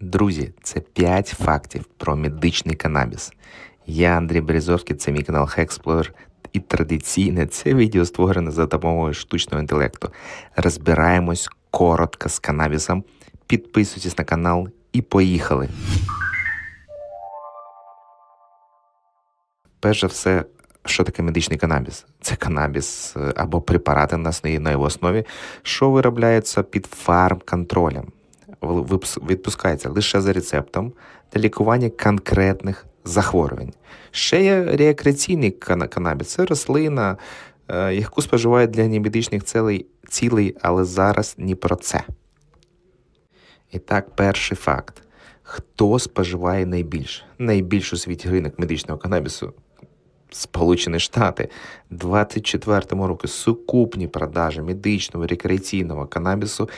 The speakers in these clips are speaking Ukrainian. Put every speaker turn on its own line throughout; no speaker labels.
Друзі, це 5 фактів про медичний канабіс. Я Андрій Березовський, це мій канал Hexplorer. І традиційне це відео створене за допомогою штучного інтелекту. Розбираємось коротко з канабісом. Підписуйтесь на канал і поїхали. Перш за все, що таке медичний канабіс? Це канабіс е, або препарати на його основі, що виробляються під фармконтролем. Відпускається лише за рецептом для лікування конкретних захворювань. Ще є рекреаційний канабіс. Це рослина, е, яку споживають для немедичних цілей, цілей, але зараз не про це. І так, перший факт. Хто споживає найбільше? Найбільш у світі ринок медичного канабісу Сполучені Штати. 24 року сукупні продажі медичного рекреаційного канабісу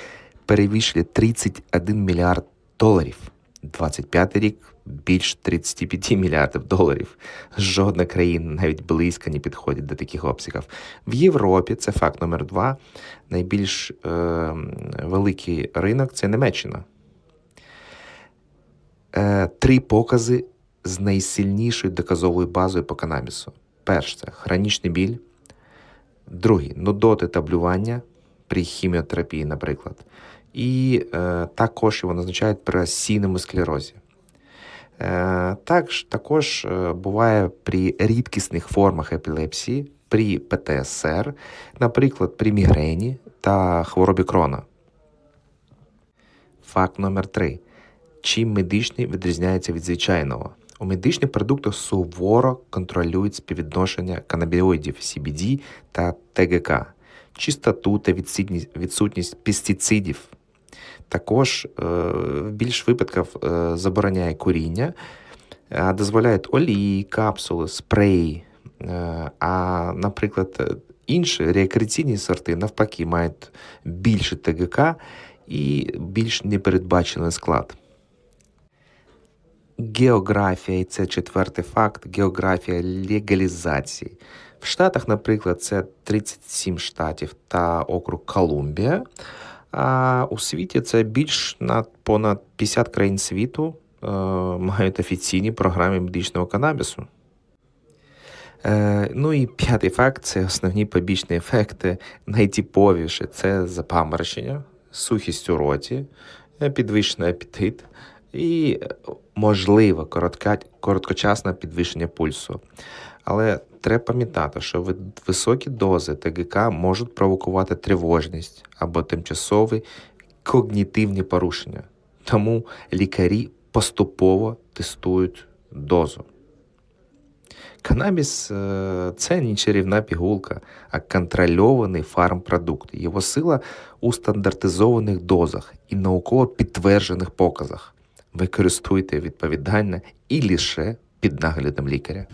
перевищили 31 мільярд доларів. 25 рік більш 35 мільярдів доларів. Жодна країна навіть близько не підходить до таких обсягів. В Європі це факт номер два. Найбільш е, великий ринок це Німеччина. Е, три покази з найсильнішою доказовою базою по канабісу. Перше це хронічний біль, другий нудоти та блювання при хіміотерапії, наприклад. І е, також його назначають при сінному склерозі. Е, також, також е, буває при рідкісних формах епілепсії, при ПТСР, наприклад, при мігрені та хворобі крона. Факт номер три. Чим медичний відрізняється від звичайного? У медичних продуктах суворо контролюють співвідношення канабіоїдів CBD та ТГК, чистоту та відсутність пестицидів. Також е, в більш випадків е, забороняє куріння, а дозволяють олії, капсули, спреї. Е, а, наприклад, е, інші рекреаційні сорти навпаки мають більше ТГК і більш непередбачений склад. Географія, і це четвертий факт, географія легалізації. В Штатах, наприклад, це 37 штатів та округ Колумбія. А у світі це більш на понад 50 країн світу е, мають офіційні програми медичного канабісу. Е, ну і п'ятий факт це основні побічні ефекти, найтиповіші це запаморочення, сухість у роті, е, підвищений апетит і, е, можливо, коротка, короткочасне підвищення пульсу. Але треба пам'ятати, що високі дози ТГК можуть провокувати тривожність або тимчасові когнітивні порушення. Тому лікарі поступово тестують дозу. Канабіс е, це не чарівна пігулка, а контрольований фармпродукт. Його сила у стандартизованих дозах і науково підтверджених показах. Використуйте відповідально і лише під наглядом лікаря.